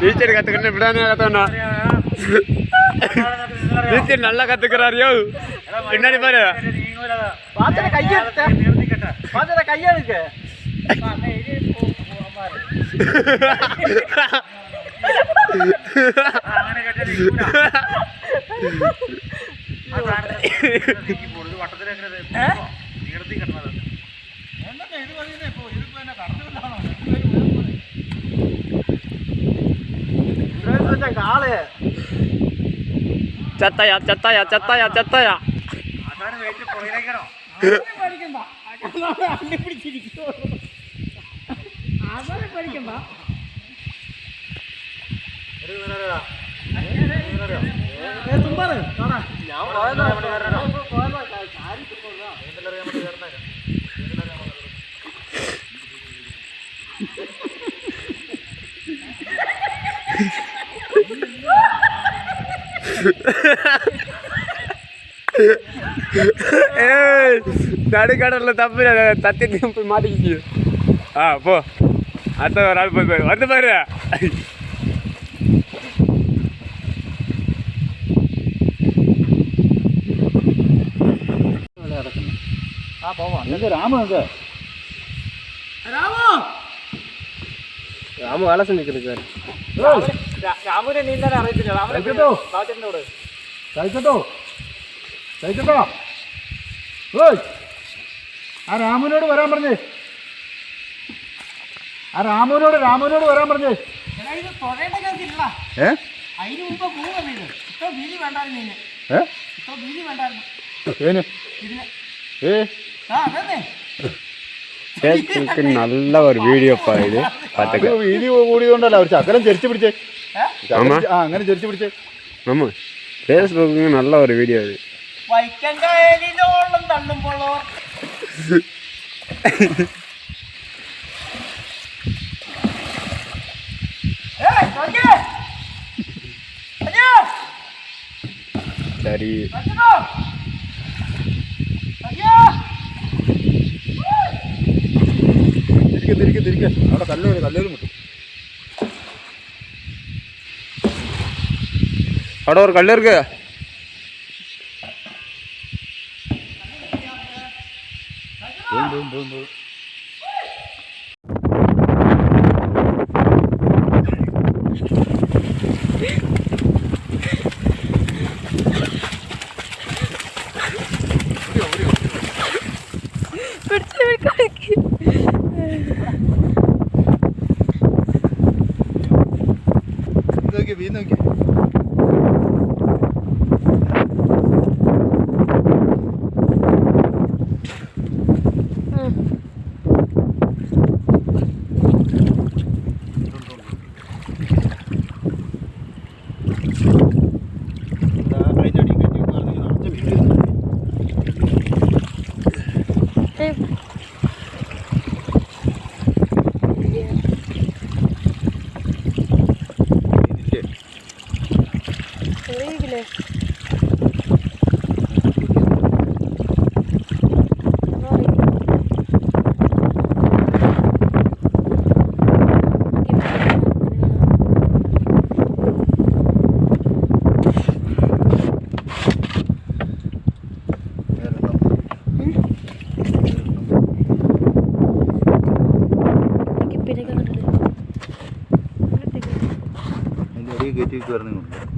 நீச்சல் கத்துக்கணும் இப்படிதானே கத்தணும் நீச்சல் நல்லா கத்துக்கிறாரியோ பின்னாடி பாரு. பாத்திர கையெடுத்த ചത്തയാ ചത്തയാ ചത്തയാ ചത്തയാ. പിടിച്ചിരിക്കോ അവരെ പഠിക്കണ്ട. എന്നെ കടത്തില്ലാണോ കാള് ചത്തയ ചത്തയ ചത്തയ ചത്തയ ஏய் நடுக்கடல்ல தப்பு தத்தி போய் மாட்டிக்கிச்சு ஆ போ அடுத்த ஒரு ஆள் போய் பாரு வந்து பாரு രാമു? വേല ശ്രമിക്കുന്നു രാമുവിനെ നീന്താൻ അറിയത്തില്ല. രാമുനെ ബാബുചേട്ടനോട് കഴിക്കട്ടോ കഴിക്കട്ടോ ഓയ് ആ രാമുവിനോട് വരാൻ പറഞ്ഞേ. ആ രാമുവിനോട് രാമുവിനോട് വരാൻ പറഞ്ഞേ. ഏ? അതിന് മുമ്പ് വേണ്ടായിരുന്നു ഇതിന്. വേണ്ടായിരുന്നു. ഏ? ചേച്ചിക്ക് നല്ല ഒരു വീഡിയോ ഇത് വീഡിയോ കൂടിയതുകൊണ്ടല്ല അവർ ചക്കരം ചെരിച്ചു പിടിച്ചേ. ആ അങ്ങനെ ചെരിച്ചു പിടിച്ചേ. അമ്മ ഫേസ്ബുക്കിൽ നല്ല ഒരു വീഡിയോ ഇത്. ശരി. അയ്യോ തിരിക്ക് തിരിക്ക്. അവിടെ കല്ലോര് കല്ലോരും കിട്ടും അവിടെ ഒരു കല്ലേർക്ക് boom, boom, boom. പിടിച്ചു കളിക്കും. നോക്കി വീ നോക്കി അതിൻ്റെ അടിയിൽ കയറ്റി വെക്കുമായിരുന്നു